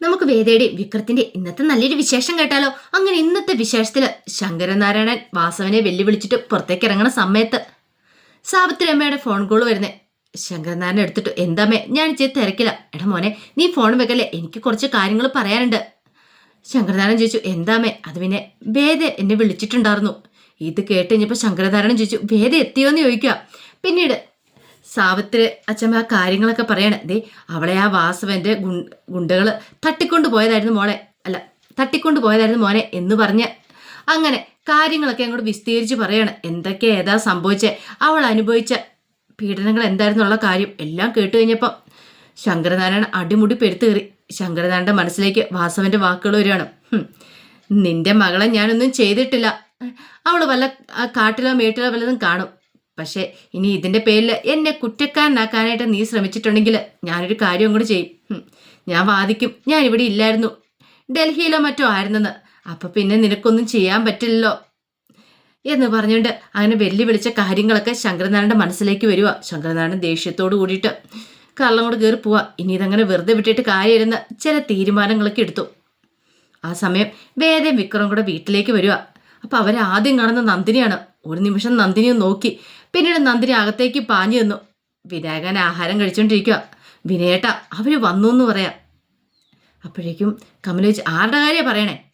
നമുക്ക് വേദയുടെ വിക്രത്തിന്റെ ഇന്നത്തെ നല്ലൊരു വിശേഷം കേട്ടാലോ? അങ്ങനെ ഇന്നത്തെ വിശേഷത്തിൽ ശങ്കരനാരായണൻ വാസവനെ വെല്ലുവിളിച്ചിട്ട് പുറത്തേക്ക് ഇറങ്ങണ സമയത്ത് സാവിത്രി അമ്മയുടെ ഫോൺ കോൾ വരുന്നേ. ശങ്കരനാരായണൻ എടുത്തിട്ട് എന്താമേ ഞാൻ ചെയ്ത് തിരക്കില്ല എടാ മോനെ നീ ഫോൺ വെക്കല്ലേ? എനിക്ക് കുറച്ച് കാര്യങ്ങൾ പറയാനുണ്ട്. ശങ്കരനാരായണൻ ചോദിച്ചു എന്താമേ അത് പിന്നെ വേദ എന്നെ വിളിച്ചിട്ടുണ്ടായിരുന്നു. ഇത് കേട്ട് കഴിഞ്ഞപ്പോൾ ശങ്കരനാരായണൻ ചോദിച്ചു വേദ എത്തിയോ എന്ന് ചോദിക്കുക പിന്നീട് സാവിത്രി അച്ഛമ്മ ആ കാര്യങ്ങളൊക്കെ പറയണേ. ദേ അവളെ ആ വാസവന്റെ ഗു ഗുണ്ടകൾ തട്ടിക്കൊണ്ടു പോയതായിരുന്നു മോളെ. അല്ല തട്ടിക്കൊണ്ടു പോയതായിരുന്നു മോനെ എന്ന് പറഞ്ഞ് അങ്ങനെ കാര്യങ്ങളൊക്കെ അങ്ങോട്ട് വിസ്തീരിച്ച് പറയണം. എന്തൊക്കെ ഏതാ സംഭവിച്ചേ? അവൾ അനുഭവിച്ച പീഡനങ്ങൾ എന്തായിരുന്നുള്ള കാര്യം എല്ലാം കേട്ട് കഴിഞ്ഞപ്പം ശങ്കരനാരായണൻ അടിമുടി പെരുത്തേറി. കയറി ശങ്കരനാരായണന്റെ മനസ്സിലേക്ക് വാസവന്റെ വാക്കുകൾ വരികയാണ്. നിന്റെ മകളെ ഞാനൊന്നും ചെയ്തിട്ടില്ല. അവൾ വല്ല കാട്ടിലോ മേട്ടിലോ വല്ലതും കാണും. പക്ഷേ ഇനി ഇതിന്റെ പേരിൽ എന്നെ കുറ്റക്കാരനാക്കാനായിട്ട് നീ ശ്രമിച്ചിട്ടുണ്ടെങ്കിൽ ഞാനൊരു കാര്യം കൂടി ചെയ്യും. ഞാൻ വാദിക്കും. ഞാൻ ഇവിടെ ഇല്ലായിരുന്നു. ഡൽഹിയിലോ മറ്റോ ആയിരുന്നെന്ന്. അപ്പൊ പിന്നെ നിനക്കൊന്നും ചെയ്യാൻ പറ്റില്ലല്ലോ. എന്ന് പറഞ്ഞുകൊണ്ട് അങ്ങനെ വെല്ലുവിളിച്ച കാര്യങ്ങളൊക്കെ ശങ്കരനാരായണന്റെ മനസ്സിലേക്ക് വരുവാ. ശങ്കരനാരായണൻ ദേഷ്യത്തോട് കൂടിയിട്ട് കള്ളം കൂടെ കയറി പോവാ. ഇനി ഇതങ്ങനെ വെറുതെ വിട്ടിട്ട് കാര്യമായിരുന്ന ചില തീരുമാനങ്ങളൊക്കെ എടുത്തു. ആ സമയം വേദയും വിക്രം കൂടെ വീട്ടിലേക്ക് വരിക അപ്പൊ അവരാദ്യം കാണുന്ന നന്ദിനിയാണ്. ഒരു നിമിഷം നന്ദിനിയെ നോക്കി പിന്നീട് നന്ദിനി അകത്തേക്ക് പാഞ്ഞു നിന്നു. വിനായകൻ ആഹാരം കഴിച്ചോണ്ടിരിക്കുക വിനയേട്ട അവർ വന്നു എന്ന് പറയാം. അപ്പോഴേക്കും കമലേജ് ആരുടെ കാര്യം പറയണേ?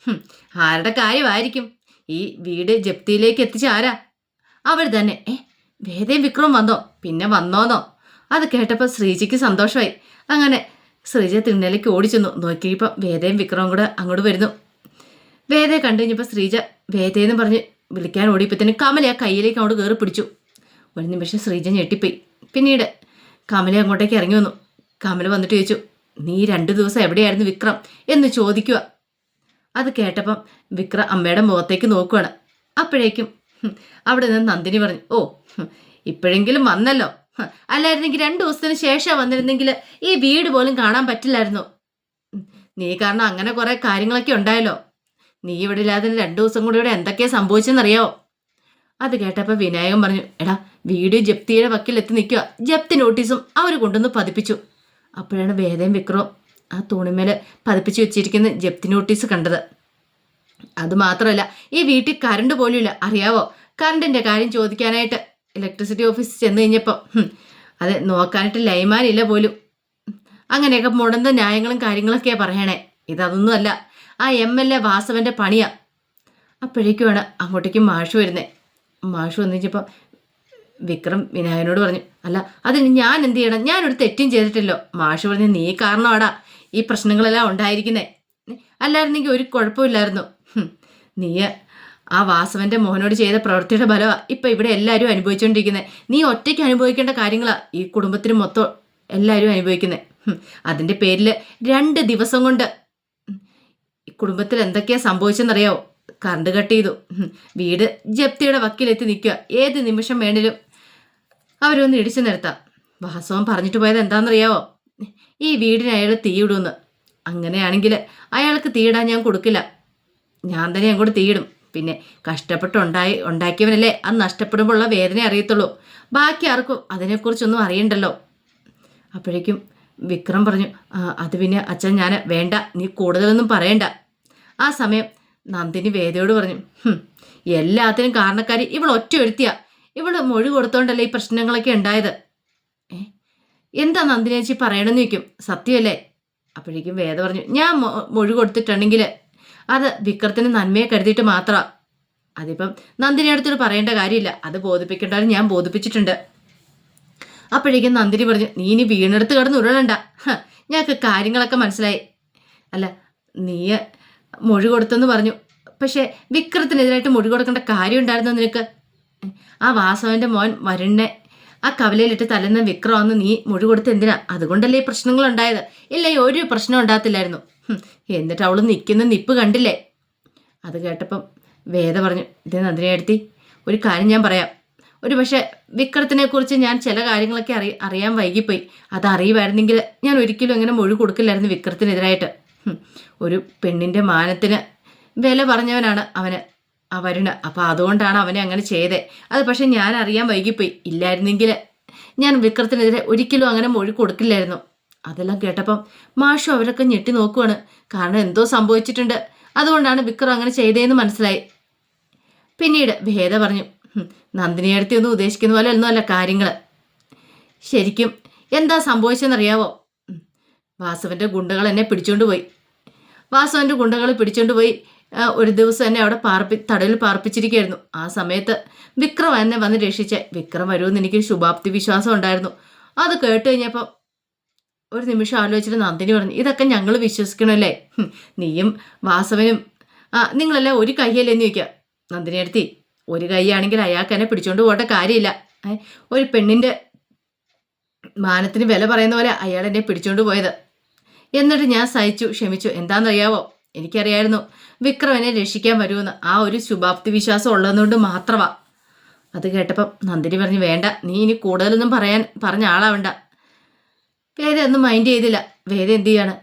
ആരുടെ കാര്യമായിരിക്കും? ഈ വീട് ജപ്തിയിലേക്ക് എത്തിച്ച ആരാ? അവർ തന്നെ. ഏ വേദയും വിക്രം വന്നോ? പിന്നെ വന്നോന്നോ? അത് കേട്ടപ്പോൾ ശ്രീജിക്ക് സന്തോഷമായി. അങ്ങനെ ശ്രീജ തിണ്ണലേക്ക് ഓടിച്ചെന്നു. നോക്കിയപ്പോൾ വേദയും വിക്രവും കൂടെ അങ്ങോട്ട് വരുന്നു. വേദയെ കണ്ടു കഴിഞ്ഞപ്പോൾ ശ്രീജ വേദയെന്ന് പറഞ്ഞ് വിളിക്കാൻ ഓടിയപ്പോഴത്തേന് കമല ആ കയ്യിലേക്ക് അങ്ങോട്ട് കയറി പിടിച്ചു. ഒരു നിമിഷം ശ്രീജ ഞെട്ടിപ്പോയി. പിന്നീട് കമല അങ്ങോട്ടേക്ക് ഇറങ്ങി വന്നു. കമല വന്നിട്ട് ചോദിച്ചു നീ രണ്ടു ദിവസം എവിടെയായിരുന്നു വിക്രം? എന്ന് ചോദിക്കുക അത് കേട്ടപ്പം വിക്ര അമ്മയുടെ മുഖത്തേക്ക് നോക്കുകയാണ് അപ്പോഴേക്കും അവിടെ നിന്ന് നന്ദിനി പറഞ്ഞു ഓ ഇപ്പോഴെങ്കിലും വന്നല്ലോ. അല്ലായിരുന്നെങ്കിൽ രണ്ടു ദിവസത്തിന് ശേഷം വന്നിരുന്നെങ്കിൽ ഈ വീട് പോലും കാണാൻ പറ്റില്ലായിരുന്നു. നീ കാരണം അങ്ങനെ കുറേ കാര്യങ്ങളൊക്കെ ഉണ്ടായല്ലോ. നീ ഇവിടെ ഇല്ലാതെ രണ്ട് ദിവസം കൂടി ഇവിടെ എന്തൊക്കെയാ സംഭവിച്ചെന്നറിയാവോ? അത് കേട്ടപ്പോൾ വിനായകൻ പറഞ്ഞു എടാ വീഡിയോ ജപ്തിയുടെ വക്കിൽ എത്തി നിൽക്കുക. ജപ്തി നോട്ടീസും അവർ കൊണ്ടുവന്ന് പതിപ്പിച്ചു. അപ്പോഴാണ് വേദയും വിക്രവും ആ തൂണിമേൽ പതിപ്പിച്ച് വെച്ചിരിക്കുന്ന ജപ്തി നോട്ടീസ് കണ്ടത്. അതുമാത്രമല്ല ഈ വീട്ടിൽ കറണ്ട് പോലുമില്ല. അറിയാവോ? കറണ്ടിന്റെ കാര്യം ചോദിക്കാനായിട്ട് ഇലക്ട്രിസിറ്റി ഓഫീസിൽ ചെന്ന് കഴിഞ്ഞപ്പോൾ അത് നോക്കാനായിട്ട് ലൈമാനില്ല പോലും. അങ്ങനെയൊക്കെ മുടന്ത ന്യായങ്ങളും കാര്യങ്ങളൊക്കെയാ പറയണേ. ഇതൊന്നും അല്ല ആ എം എൽ എ വാസവന്റെ പണിയാ. അപ്പോഴേക്കുമാണ് അങ്ങോട്ടേക്ക് മാഷ് വരുന്നേ. മാഷ് വന്നു കഴിഞ്ഞപ്പോൾ വിക്രം വിനായകനോട് പറഞ്ഞു അല്ല അതിന് ഞാൻ എന്ത് ചെയ്യണം? ഞാനൊരു തെറ്റും ചെയ്തിട്ടില്ലോ. മാഷ് പറഞ്ഞു നീ കാരണമാടാ ഈ പ്രശ്നങ്ങളെല്ലാം ഉണ്ടായിരിക്കുന്നേ. അല്ലായിരുന്നെങ്കിൽ ഒരു കുഴപ്പമില്ലായിരുന്നു. നീ ആ വാസവന്റെ മോഹനോട് ചെയ്ത പ്രവൃത്തിയുടെ ഫലമാ ഇപ്പൊ ഇവിടെ എല്ലാവരും അനുഭവിച്ചുകൊണ്ടിരിക്കുന്നത് നീ ഒറ്റയ്ക്ക് അനുഭവിക്കേണ്ട കാര്യങ്ങളാ. ഈ കുടുംബത്തിന് മൊത്തം എല്ലാവരും അനുഭവിക്കുന്നത് അതിന്റെ പേരിൽ രണ്ട് ദിവസം കൊണ്ട് കുടുംബത്തിൽ എന്തൊക്കെയാ സംഭവിച്ചെന്നറിയാവോ? കറണ്ട് കട്ട് ചെയ്തു. വീട് ജപ്തിയുടെ വക്കിലെത്തി നിൽക്കുക. ഏത് നിമിഷം വേണേലും അവരൊന്ന് ഇടിച്ചു നിർത്താം വാസവൻ പറഞ്ഞിട്ട് പോയത് എന്താണെന്നറിയാവോ? ഈ വീടിന് അയാൾ തീയിടുമെന്ന് അങ്ങനെയാണെങ്കിൽ അയാൾക്ക് തീയിടാൻ ഞാൻ കൊടുക്കില്ല. ഞാൻ തന്നെ അങ്ങോട്ട് തീയിടും പിന്നെ കഷ്ടപ്പെട്ടുണ്ടായി ഉണ്ടാക്കിയവനല്ലേ അത് നഷ്ടപ്പെടുമ്പോഴുള്ള വേദന അറിയത്തുള്ളൂ. ബാക്കി ആർക്കും അതിനെക്കുറിച്ചൊന്നും അറിയണ്ടല്ലോ. അപ്പോഴേക്കും വിക്രം പറഞ്ഞു "ആ, അത് പിന്നെ അച്ഛൻ ഞാൻ വേണ്ട. നീ കൂടുതലൊന്നും പറയണ്ട. ആ സമയം നന്ദിനി വേദയോട് പറഞ്ഞു എല്ലാത്തിനും കാരണക്കാരി ഇവൾ ഒറ്റ ഒരുത്തിയ ഇവൾ മൊഴി കൊടുത്തോണ്ടല്ലേ ഈ പ്രശ്നങ്ങളൊക്കെ ഉണ്ടായത്? എന്താ നന്ദിനി ചേച്ചി പറയണമെന്ന് ചോദിക്കും. സത്യമല്ലേ? അപ്പോഴേക്കും വേദ പറഞ്ഞു ഞാൻ മൊഴി കൊടുത്തിട്ടുണ്ടെങ്കിൽ അത് വിക്രത്തിന് നന്മയെ കരുതിയിട്ട് മാത്രമാണ് അതിപ്പം നന്ദിനി അടുത്തോട് പറയേണ്ട കാര്യമില്ല. അത് ബോധിപ്പിക്കേണ്ടാലും ഞാൻ ബോധിപ്പിച്ചിട്ടുണ്ട്. അപ്പോഴേക്കും നന്ദിനി പറഞ്ഞു നീ ഇനി വീണെടുത്ത് കിടന്ന് ഉരുളണ്ട. ഞങ്ങൾക്ക് കാര്യങ്ങളൊക്കെ മനസ്സിലായി. അല്ല നീ മൊഴി കൊടുത്തെന്ന് പറഞ്ഞു. പക്ഷേ വിക്രത്തിനെതിരായിട്ട് മൊഴി കൊടുക്കേണ്ട കാര്യം ഉണ്ടായിരുന്നോ നിനക്ക്? ആ വാസവന്റെ മോൻ വരുണ്ണെ ആ കവലയിലിട്ട് തലന്ന വിക്രമെന്ന് നീ മൊഴി കൊടുത്ത് എന്തിനാ? അതുകൊണ്ടല്ലേ ഈ പ്രശ്നങ്ങൾ ഉണ്ടായത് ഇല്ല ഒരു പ്രശ്നം ഉണ്ടാകത്തില്ലായിരുന്നു. എന്നിട്ട് അവൾ നിൽക്കുന്ന നിപ്പ് കണ്ടില്ലേ? അത് കേട്ടപ്പം വേദ പറഞ്ഞു ഇത് നന്ദിനി എടുത്തി ഒരു കാര്യം ഞാൻ പറയാം. ഒരു പക്ഷേ വിക്രത്തിനെ കുറിച്ച് ഞാൻ ചില കാര്യങ്ങളൊക്കെ അറി അറിയാൻ വൈകിപ്പോയി. അത് അറിയുമായിരുന്നെങ്കിൽ ഞാൻ ഒരിക്കലും അങ്ങനെ മൊഴി കൊടുക്കില്ലായിരുന്നു വിക്രത്തിനെതിരായിട്ട്. ഒരു പെണ്ണിന്റെ മാനത്തിന് വില പറഞ്ഞവനാണ് അവന് ആ വരുണ്. അപ്പം അതുകൊണ്ടാണ് അവനെ അങ്ങനെ ചെയ്തേ. അത് പക്ഷേ ഞാൻ അറിയാൻ വൈകിപ്പോയി. ഇല്ലായിരുന്നെങ്കിൽ ഞാൻ വിക്രത്തിനെതിരെ ഒരിക്കലും അങ്ങനെ മൊഴി കൊടുക്കില്ലായിരുന്നു. അതെല്ലാം കേട്ടപ്പം മാഷു അവരൊക്കെ ഞെട്ടി നോക്കുവാണ്. കാരണം എന്തോ സംഭവിച്ചിട്ടുണ്ട്. അതുകൊണ്ടാണ് വിക്രം അങ്ങനെ ചെയ്തതെന്ന് മനസ്സിലായി. പിന്നീട് ഭേദ പറഞ്ഞു "ഹും, നന്ദിനിയടുത്തി ഒന്നും ഉദ്ദേശിക്കുന്ന പോലെ ഒന്നുമല്ല കാര്യങ്ങൾ ശരിക്കും എന്താ സംഭവിച്ചെന്നറിയാവോ? വാസവന്റെ ഗുണ്ടകൾ എന്നെ പിടിച്ചോണ്ട് പോയി. വാസവന്റെ ഗുണ്ടകൾ പിടിച്ചോണ്ട് പോയി ഒരു ദിവസം എന്നെ അവിടെ പാർപ്പി തടവിൽ പാർപ്പിച്ചിരിക്കുകയായിരുന്നു ആ സമയത്ത് വിക്രം എന്നെ വന്ന് രക്ഷിച്ച. വിക്രം വരുമെന്ന് എനിക്ക് ശുഭാപ്തി വിശ്വാസം ഉണ്ടായിരുന്നു. അത് കേട്ട് കഴിഞ്ഞപ്പം ഒരു നിമിഷം ആലോചിച്ചിട്ട് നന്ദിനി പറഞ്ഞു ഇതൊക്കെ ഞങ്ങൾ വിശ്വസിക്കണമല്ലേ നീയും വാസവനും ആ നിങ്ങളെല്ലാം ഒരു കൈയല്ലേന്ന് ചോദിക്കുക നന്ദിനി അടുത്തി ഒരു കൈയാണെങ്കിൽ അയാൾക്ക് എന്നെ പിടിച്ചോണ്ട് പോകേണ്ട കാര്യമില്ല. ഒരു പെണ്ണിന്റെ മാനത്തിന് വില പറയുന്ന പോലെ അയാൾ എന്നെ പിടിച്ചോണ്ട് പോയത്. എന്നിട്ട് ഞാൻ സഹിച്ചു ക്ഷമിച്ചു. എന്താണെന്നറിയാവോ? എനിക്കറിയായിരുന്നു വിക്രം എന്നെ രക്ഷിക്കാൻ വരുമെന്ന്. ആ ഒരു ശുഭാപ്തി വിശ്വാസം ഉള്ളതുകൊണ്ട് മാത്രമാ. അത് കേട്ടപ്പം നന്ദിനി പറഞ്ഞു വേണ്ട നീ ഇനി കൂടുതലൊന്നും പറയാൻ പറഞ്ഞ ആളാവണ്ട. വേദ ഒന്നും മൈൻഡ് ചെയ്തില്ല. വേദ എന്ത് ചെയ്യാണ്?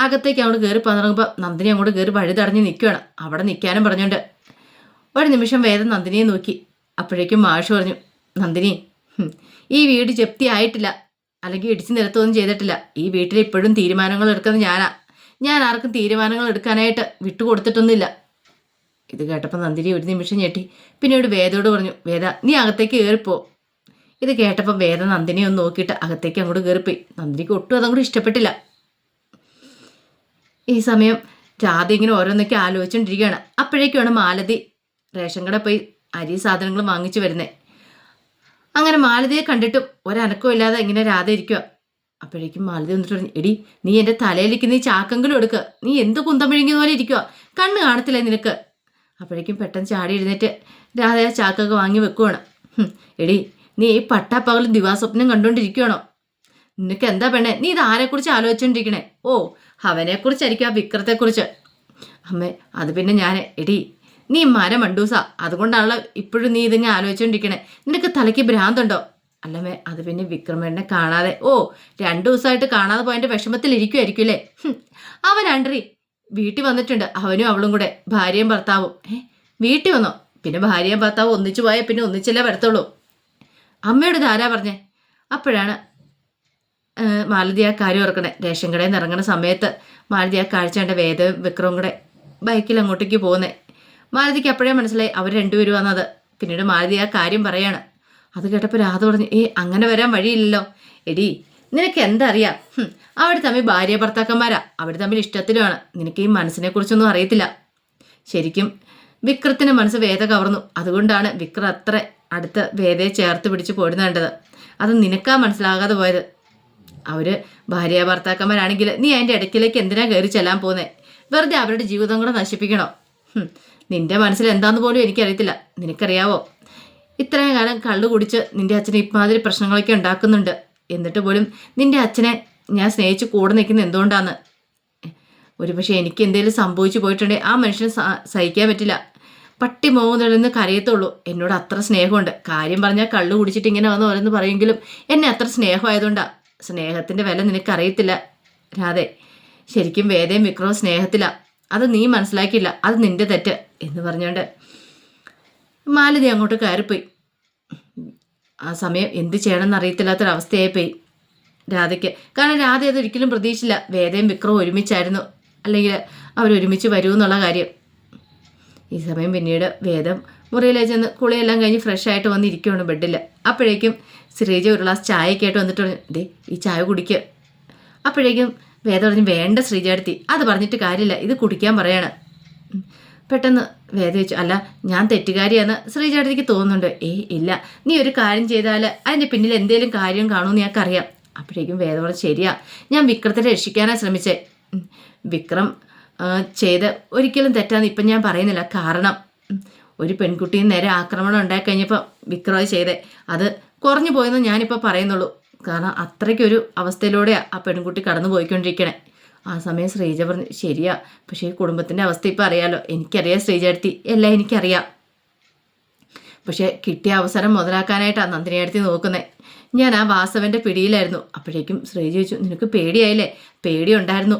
അകത്തേക്ക് അങ്ങോട്ട് കയറി പന്നിറങ്ങുമ്പോൾ നന്ദിനി അങ്ങോട്ട് കയറി വഴി തടഞ്ഞ് നിൽക്കുകയാണ് അവിടെ നിൽക്കാനും പറഞ്ഞുകൊണ്ട് ഒരു നിമിഷം വേദം നന്ദിനിയെ നോക്കി. അപ്പോഴേക്കും മാഷ് പറഞ്ഞു നന്ദിനി ഈ വീട് ജപ്തി ആയിട്ടില്ല. അല്ലെങ്കിൽ ഇടിച്ചു നിരത്തൊന്നും ചെയ്തിട്ടില്ല. ഈ വീട്ടിൽ ഇപ്പോഴും തീരുമാനങ്ങൾ എടുക്കുന്നത് ഞാനാ. ഞാൻ ആർക്കും തീരുമാനങ്ങൾ എടുക്കാനായിട്ട് വിട്ടുകൊടുത്തിട്ടൊന്നുമില്ല. ഇത് കേട്ടപ്പോൾ നന്ദിനി ഒരു നിമിഷം ഞെട്ടി. പിന്നീട് വേദയോട് പറഞ്ഞു വേദ നീ അകത്തേക്ക് കയറിപ്പോ ഇത് കേട്ടപ്പോൾ വേദ നന്ദിനെ ഒന്ന് നോക്കിയിട്ട് അകത്തേക്ക് അങ്ങോട്ട് കയറിപ്പോയി നന്ദിനിക്ക് ഒട്ടും അതങ്ങോട്ട് ഇഷ്ടപ്പെട്ടില്ല. ഈ സമയം രാധ ഇങ്ങനെ ഓരോന്നൊക്കെ ആലോചിച്ചുകൊണ്ടിരിക്കുകയാണ് അപ്പോഴേക്കുമാണ് മാലതി റേഷൻ കട പോയി അരി സാധനങ്ങൾ വാങ്ങിച്ചു വരുന്നത് അങ്ങനെ മാലതിയെ കണ്ടിട്ടും ഒരനക്കവും ഇല്ലാതെ ഇങ്ങനെ രാധ ഇരിക്കുക അപ്പോഴേക്കും മാലതി വന്നിട്ട് പറഞ്ഞു എടി നീ എന്റെ തലയിലേക്ക് നീ ചാക്കെങ്കിലും എടുക്കുക നീ എന്ത് കുന്തം വിഴുങ്ങിയ പോലെ ഇരിക്കുക കണ്ണ് കാണത്തില്ലേ നിനക്ക്? അപ്പോഴേക്കും പെട്ടെന്ന് ചാടി എഴുന്നേറ്റ് രാധ ചാക്കൊക്കെ വാങ്ങി വെക്കുവാണ്. എടി നീ ഈ പട്ടാപ്പകലും ദിവാസ്വപ്നം കണ്ടുകൊണ്ടിരിക്കുകയാണോ നിനക്ക് എന്താ പെണ്ണേ? നീ ഇത് ആരെക്കുറിച്ച് ആലോചിച്ചുകൊണ്ടിരിക്കണേ ഓ അവനെക്കുറിച്ചായിരിക്കും ആ വിക്രത്തെക്കുറിച്ച്. അമ്മേ അത് പിന്നെ ഞാൻ എടി നീ മര മണ്ടൂസ. അതുകൊണ്ടാണല്ലോ ഇപ്പോഴും നീ ഇതിങ്ങനെ ആലോചിച്ചുകൊണ്ടിരിക്കണേ നിനക്ക് തലയ്ക്ക് ഭ്രാന്തുണ്ടോ? അല്ലമ്മേ അത് പിന്നെ വിക്രമേണ്ണനെ കാണാതെ. ഓ രണ്ടു ദിവസമായിട്ട് കാണാതെ പോയതിന്റെ വിഷമത്തിൽ ഇരിക്കുമായിരിക്കും അല്ലേ അവൻ അണ്ടറി. വീട്ടിൽ വന്നിട്ടുണ്ട്. അവനും അവളും കൂടെ. ഭാര്യയും ഭർത്താവും. ഏ വീട്ടിൽ വന്നോ? പിന്നെ ഭാര്യയും ഭർത്താവും ഒന്നിച്ചു പോയാൽ പിന്നെ ഒന്നിച്ചല്ലേ വരത്തുള്ളൂ. അമ്മയോട് ധാരാ പറഞ്ഞേ? അപ്പോഴാണ് മാലതി ആ കാര്യം ഓർക്കണേ. റേഷൻ കടയിൽ നിന്ന് ഇറങ്ങുന്ന സമയത്ത് മാലതി ആ കാഴ്ച വേദവും വിക്രവും കൂടെ ബൈക്കിൽ അങ്ങോട്ടേക്ക് പോകുന്നേ. മാലതിക്ക് അപ്പോഴേ മനസ്സിലായി അവർ രണ്ടുപേരും വന്നത് പിന്നീട് മാലതി ആ കാര്യം പറയാണ്. അത് കേട്ടപ്പോൾ രാധ പറഞ്ഞു ഏ അങ്ങനെ വരാൻ വഴിയില്ലല്ലോ. എടി നിനക്ക് എന്തറിയാം അവിടെ തമ്മിൽ ഭാര്യ ഭർത്താക്കന്മാരാ. അവിടെ തമ്മിൽ ഇഷ്ടത്തിലുമാണ് നിനക്ക് ഈ മനസ്സിനെ കുറിച്ചൊന്നും അറിയത്തില്ല. ശരിക്കും വിക്രത്തിന്റെ മനസ്സ് വേദ കവർന്നു. അതുകൊണ്ടാണ് വിക്ര അത്ര അടുത്ത് വേദയെ ചേർത്ത് പിടിച്ച് പോരുന്നേണ്ടത് അത് നിനക്കാ മനസ്സിലാകാതെ പോയത്. അവർ ഭാര്യ ഭർത്താക്കന്മാരാണെങ്കിൽ നീ അതിന്റെ ഇടയ്ക്കിലേക്ക് എന്തിനാ കയറി ചെല്ലാൻ പോകുന്നത് വെറുതെ അവരുടെ ജീവിതം കൂടെ നശിപ്പിക്കണോ? നിന്റെ മനസ്സിൽ എന്താന്ന് പോലും എനിക്കറിയത്തില്ല. നിനക്കറിയാവോ? ഇത്രയും കാലം കള്ളു കുടിച്ച് നിന്റെ അച്ഛനെ ഇമാതിരി പ്രശ്നങ്ങളൊക്കെ ഉണ്ടാക്കുന്നുണ്ട്. എന്നിട്ട് പോലും നിന്റെ അച്ഛനെ ഞാൻ സ്നേഹിച്ച് കൂടെ നിൽക്കുന്നത് എന്തുകൊണ്ടാണ് ഒരു പക്ഷേ എനിക്ക് എന്തെങ്കിലും സംഭവിച്ചു പോയിട്ടുണ്ടെങ്കിൽ ആ മനുഷ്യന് സഹിക്കാൻ പറ്റില്ല. പട്ടി മോകുന്നിടന്ന് കരയത്തുള്ളൂ. എന്നോട് അത്ര സ്നേഹമുണ്ട്. കാര്യം പറഞ്ഞാൽ കള്ളു കുടിച്ചിട്ട് ഇങ്ങനെ വന്ന് ഓരോന്ന് പറയുമെങ്കിലും എന്നെ അത്ര സ്നേഹമായതുകൊണ്ടാണ് സ്നേഹത്തിന്റെ വില നിനക്കറിയത്തില്ല. രാധേ ശരിക്കും വേദയും വിക്രവും സ്നേഹത്തില. അത് നീ മനസ്സിലാക്കിയില്ല. അത് നിന്റെ തെറ്റ്. എന്ന് പറഞ്ഞുകൊണ്ട് മാലതി അങ്ങോട്ട് കയറിപ്പോയി. ആ സമയം എന്ത് ചെയ്യണമെന്ന് അറിയത്തില്ലാത്തൊരവസ്ഥയായിപ്പോയി രാധയ്ക്ക്. കാരണം രാധ അത് ഒരിക്കലും പ്രതീക്ഷിച്ചില്ല. വേദയും വിക്രവും ഒരുമിച്ചായിരുന്നു. അല്ലെങ്കിൽ അവർ ഒരുമിച്ച് വരൂ എന്നുള്ള കാര്യം. ഈ സമയം പിന്നീട് വേദം മുറിയിലേ ചെന്ന് കുളിയെല്ലാം കഴിഞ്ഞ് ഫ്രഷ് ആയിട്ട് വന്നിരിക്കുകയാണ് ബെഡിൽ അപ്പോഴേക്കും ശ്രീജ ഒരു ഗ്ലാസ് ചായയൊക്കെ ആയിട്ട് വന്നിട്ട് പറഞ്ഞു ദേ ഈ ചായ കുടിക്കുക അപ്പോഴേക്കും വേദം പറഞ്ഞു വേണ്ട ശ്രീജ എടുത്തി അത് പറഞ്ഞിട്ട് കാര്യമില്ല. ഇത് കുടിക്കാൻ പറയാണ്. പെട്ടെന്ന് വേദ വെച്ചു അല്ല ഞാൻ തെറ്റുകാരിയാന്ന് ശ്രീജേട്ടത്തിക്ക് തോന്നുന്നുണ്ട്. ഏ ഇല്ല. നീ ഒരു കാര്യം ചെയ്താൽ അതിന്റെ പിന്നിൽ എന്തേലും കാര്യം കാണുമെന്ന് ഞങ്ങൾക്കറിയാം. അപ്പോഴേക്കും വേദവളം ശരിയാ. ഞാൻ വിക്രത്തെ രക്ഷിക്കാനാണ് ശ്രമിച്ചേ. വിക്രം ചെയ്ത് ഒരിക്കലും തെറ്റാന്ന് ഇപ്പം ഞാൻ പറയുന്നില്ല. കാരണം ഒരു പെൺകുട്ടിയും നേരെ ആക്രമണം ഉണ്ടായി കഴിഞ്ഞപ്പോൾ വിക്രം ചെയ്തേ. അത് കുറഞ്ഞു പോയെന്ന് ഞാനിപ്പോൾ പറയുന്നുള്ളൂ. കാരണം അത്രയ്ക്കൊരു അവസ്ഥയിലൂടെയാണ് ആ പെൺകുട്ടി കടന്നു പോയിക്കൊണ്ടിരിക്കണേ ആ സമയം ശ്രീജ പറഞ്ഞു ശരിയാ. പക്ഷേ ഈ കുടുംബത്തിന്റെ അവസ്ഥ ഇപ്പം അറിയാലോ. എനിക്കറിയാം ശ്രീജടുത്തി എല്ലാം എനിക്കറിയാം. പക്ഷേ കിട്ടിയ അവസരം മുതലാക്കാനായിട്ടാണ് നന്ദിനിയടുത്തി നോക്കുന്നത് ഞാൻ ആ വാസവന്റെ പിടിയിലായിരുന്നു. അപ്പോഴേക്കും ശ്രീജ ചോദിച്ചു നിനക്ക് പേടിയായില്ലേ? പേടിയുണ്ടായിരുന്നു.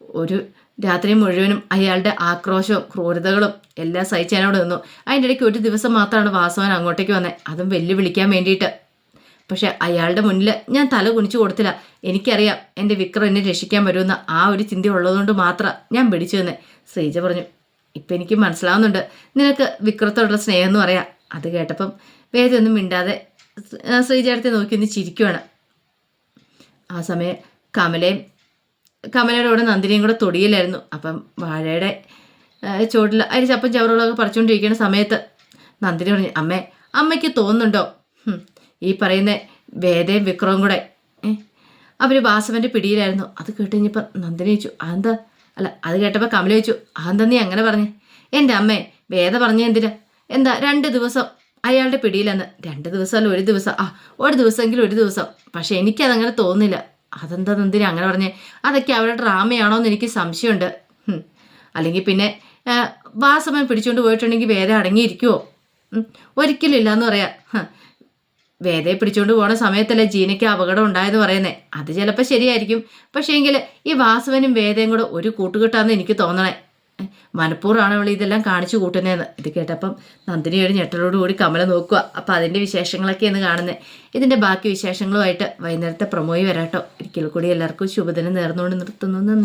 ഒരു രാത്രി മുഴുവനും അയാളുടെ ആക്രോശവും ക്രൂരതകളും എല്ലാം സഹിച്ചതിനോട് നിന്നു. അതിന്റെ ഇടയ്ക്ക് ഒരു ദിവസം മാത്രമാണ് വാസവൻ അങ്ങോട്ടേക്ക് വന്നത് അതും വെല്ലുവിളിക്കാൻ വേണ്ടിയിട്ട്. പക്ഷെ അയാളുടെ മുന്നിൽ ഞാൻ തല കുനിച്ചു കൊടുത്തില്ല. എനിക്കറിയാം എന്റെ വിക്രം എന്നെ രക്ഷിക്കാൻ വരുമെന്ന് ആ ഒരു ചിന്ത ഉള്ളതുകൊണ്ട് മാത്രം ഞാൻ പിടിച്ചു തന്നെ ശ്രീജ പറഞ്ഞു ഇപ്പം എനിക്ക് മനസ്സിലാവുന്നുണ്ട്. നിനക്ക് വിക്രത്തോടുള്ള സ്നേഹം എന്ന് പറയാം. അത് കേട്ടപ്പം വേദമൊന്നും മിണ്ടാതെ ശ്രീജേടത്തെ നോക്കി ഒന്ന് ചിരിക്കുവാണ്. ആ സമയം കമലയും കമലയുടെ കൂടെ നന്ദിനിയും കൂടെ തൊടിയിലായിരുന്നു. അപ്പം വാഴയുടെ ചുവട്ടിൽ അതിൽ ചപ്പം ചവറുകളൊക്കെ പറിച്ചുകൊണ്ടിരിക്കുന്ന സമയത്ത് നന്ദിനി പറഞ്ഞു അമ്മേ അമ്മയ്ക്ക് തോന്നുന്നുണ്ടോ? ഈ പറയുന്ന വേദയും വിക്രവും കൂടെ അവർ വാസവന്റെ പിടിയിലായിരുന്നു. അത് കേട്ട് കഴിഞ്ഞപ്പോൾ നന്ദിനി ചോദിച്ചു അതെന്താ? അല്ല അത് കേട്ടപ്പോൾ കമല ചോദിച്ചു അതെന്താ നീ അങ്ങനെ പറഞ്ഞു? എന്റെ അമ്മേ വേദ പറഞ്ഞ എന്തിനാ? എന്താ രണ്ട് ദിവസം അയാളുടെ പിടിയിലെന്ന്. രണ്ട് ദിവസം അല്ല ഒരു ദിവസം. ആ ഒരു ദിവസമെങ്കിലും ഒരു ദിവസം. പക്ഷേ എനിക്കതങ്ങനെ തോന്നുന്നില്ല. അതെന്താ നന്ദിനി അങ്ങനെ പറഞ്ഞേ? അതൊക്കെ അവരുടെ ഡ്രാമയാണോ എന്ന് എനിക്ക് സംശയമുണ്ട്. അല്ലെങ്കിൽ പിന്നെ വാസവൻ പിടിച്ചുകൊണ്ട് പോയിട്ടുണ്ടെങ്കിൽ വേദ അടങ്ങിയിരിക്കുമോ. ഒരിക്കലും ഇല്ല എന്ന് പറയാം. വേദയെ പിടിച്ചുകൊണ്ട് പോണ സമയത്തല്ലേ ജീനയ്ക്ക് അപകടം ഉണ്ടായെന്ന് പറയുന്നേ? അത് ചിലപ്പോൾ ശരിയായിരിക്കും. പക്ഷേ എങ്കിൽ ഈ വാസവനും വേദയും കൂടെ ഒരു കൂട്ടുകെട്ടാന്ന് എനിക്ക് തോന്നണേ. മനഃപൂർവമാണ് അവൾ ഇതെല്ലാം കാണിച്ചു കൂട്ടുന്നതെന്ന് ഇത് കേട്ടപ്പം നന്ദിനി ഒരു ഞെട്ടലോട് കൂടി കമല നോക്കുക. അപ്പോൾ അതിന്റെ വിശേഷങ്ങളൊക്കെയാണ് കാണുന്നത് ഇതിന്റെ ബാക്കി വിശേഷങ്ങളുമായിട്ട് വൈകുന്നേരത്തെ പ്രമോയി വരാട്ടോ. ഒരിക്കൽ കൂടി എല്ലാവർക്കും ശുഭദിനം നേർന്നുകൊണ്ട് നിർത്തുന്നു. നന്ദി.